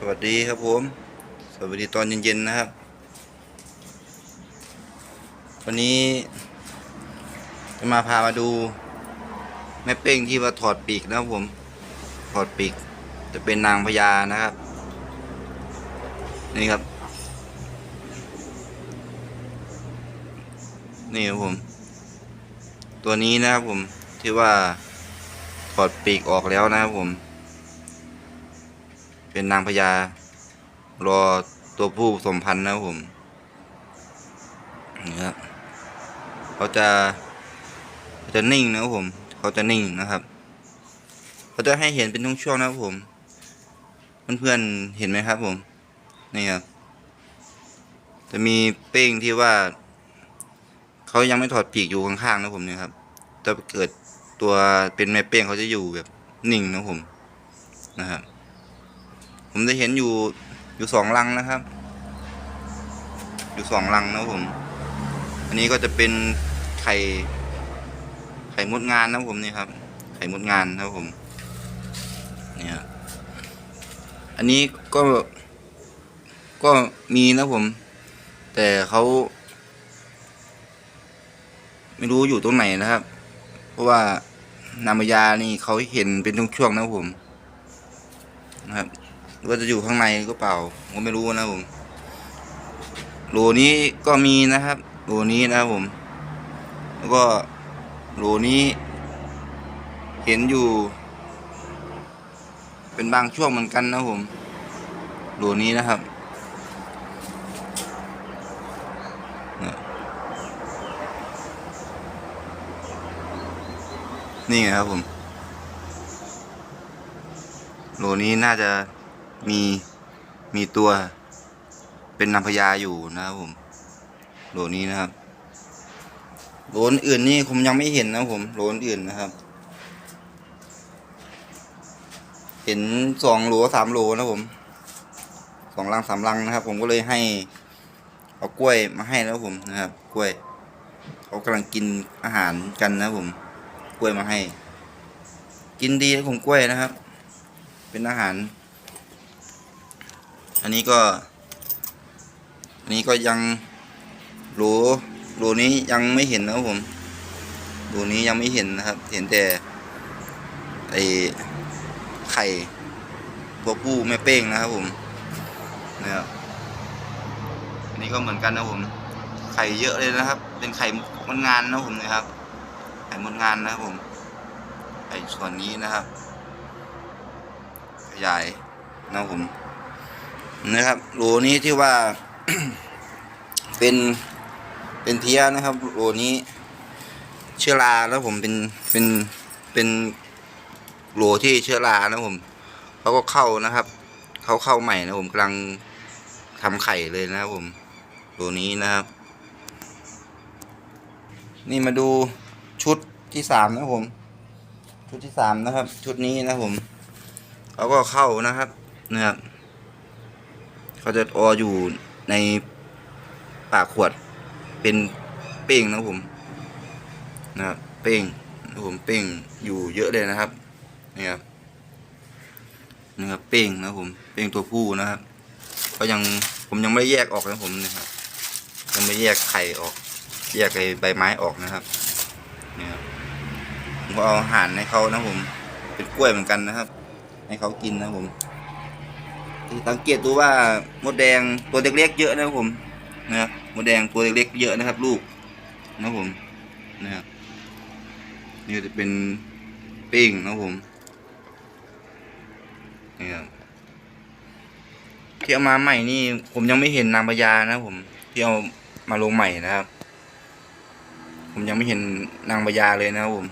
สวัสดีครับผม สวัสดีตอนเย็นๆนะครับ วันนี้จะมาพามาดูแม่เป้งที่ว่าถอดปีกนะครับผม ถอดปีก จะเป็นนางพญานะครับ นี่ครับ นี่ครับผม ตัวนี้นะครับผมที่ว่าถอดปีกออกแล้วนะครับผม เป็นนางพญารอตัวผู้สมพันธ์นะครับผมนี่ครับเขาจะเขาจะนิ่งนะครับผม เขาจะนิ่งนะครับ เขาจะให้เห็นเป็นช่วงๆนะครับผม เพื่อนๆเห็นไหมครับผมนี่ครับจะมีเป้งที่ว่าเขายังไม่ถอดปีกอยู่ข้างๆนะผมเนี่ยครับถ้าเกิดตัวเป็นแม่เป้งเขาจะอยู่แบบนิ่งนะผมนะครับ ผมจะเห็นอยู่อยู่สองรังนะครับ อยู่สองรังนะผม อันนี้ก็จะเป็นไข่ไข่มดงานนะผมนี่ครับ ไข่มดงานนะครับผม เนี่ย อันนี้ก็ก็มีนะผม แต่เขาไม่รู้อยู่ตรงไหนนะครับ เพราะว่านามยานี่เขาเห็นเป็นช่วงๆนะผมนะครับ ว่าจะอยู่ข้างในก็เปล่าผมก็ไม่รู้นะผมโหลนี้ก็มีนะครับโหลนี้นะผม แล้วก็โหลนี้ เห็นอยู่ เป็นบางช่วงเหมือนกันนะผมโหลนี้นะครับนี่ยนี่ไงครับผมโหลนี้น่าจะ มีมีตัวเป็นนางพญาอยู่นะครับผมโหลนี้นะครับโหลอื่นนี่ผมยังไม่เห็นนะผมโหลอื่นนะครับ เห็นสองโหลสามโหลนะผมสองลังสามลังนะครับ ผมก็เลยให้เอากล้วยมาให้แล้วผมนะครับ กล้วยเขากำลังกินอาหารกันนะผม กล้วยมาให้ กินดีนะผมกล้วยนะครับ เป็นอาหาร อันนี้ก็ อันนี้ก็ยังโหลโหลนี้ยังไม่เห็นนะครับผมโหลนี้ยังไม่เห็นนะครับ เห็นแต่ไอไข่ตัวผู้แม่เป้งนะครับผมนะครับอันนี้ก็เหมือนกันนะผมไข่เยอะเลยนะครับ เป็นไข่มดงานนะผมนะครับ ไข่มดงานนะครับผมไอส่วนนี้นะครับ ขยายนะครับผม นะครับโหลนี้ที่ว่าเป็นเป็นเทียนะครับโหลนี้เชื้อราแล้วผมเป็นเป็นเป็นโหลที่เชื้อรานะผมเขาก็เข้านะครับเขาเข้าใหม่นะผมกำลังทำไข่เลยนะครับผมโหลนี้นะครับ นี่มาดูชุดที่สามนะผม ชุดที่สามนะครับ ชุดนี้นะผมเขาก็เข้านะครับนะครับ เขาจะอออยู่ในปากขวดเป็นเป้งนะผมนะครับเป้งผมเป้งอยู่เยอะเลยนะครับนี่ครับนะครับเป้งนะผมเป้งตัวผู้นะครับก็ยังผมยังไม่แยกออกนะผมนะครับยังไม่แยกไข่ออก แยกไอ้ใบไม้ออกนะครับนี่ครับผมก็เอาอาหารให้เขานะผมเป็นกล้วยเหมือนกันนะครับ ให้เขากินนะผม สังเกตดูว่ามดแดงตัวเล็กๆเยอะนะครับผมนะครับมดแดงตัวเล็กๆเยอะนะครับ ลูกนะครับผมนะครับนี่จะเป็นปิ้งนะครับผมนี่ครับที่เอามาใหม่นี่ ผมยังไม่เห็นนางพญานะครับผมที่เอามาลงใหม่นะครับ ผมยังไม่เห็นนางพญาเลยนะครับผม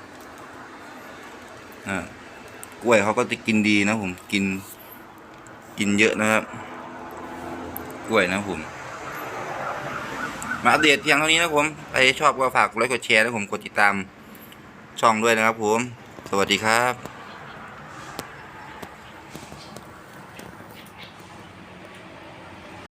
อ่ากล้วยเขาก็จะกินดีนะผมกิน กินเยอะนะครับ กล้วยนะผม มาอัปเดตเพียงเท่านี้นะผมใครชอบก็ฝากกดไลค์กดแชร์นะผมกดติดตามช่องด้วยนะครับผม สวัสดีครับ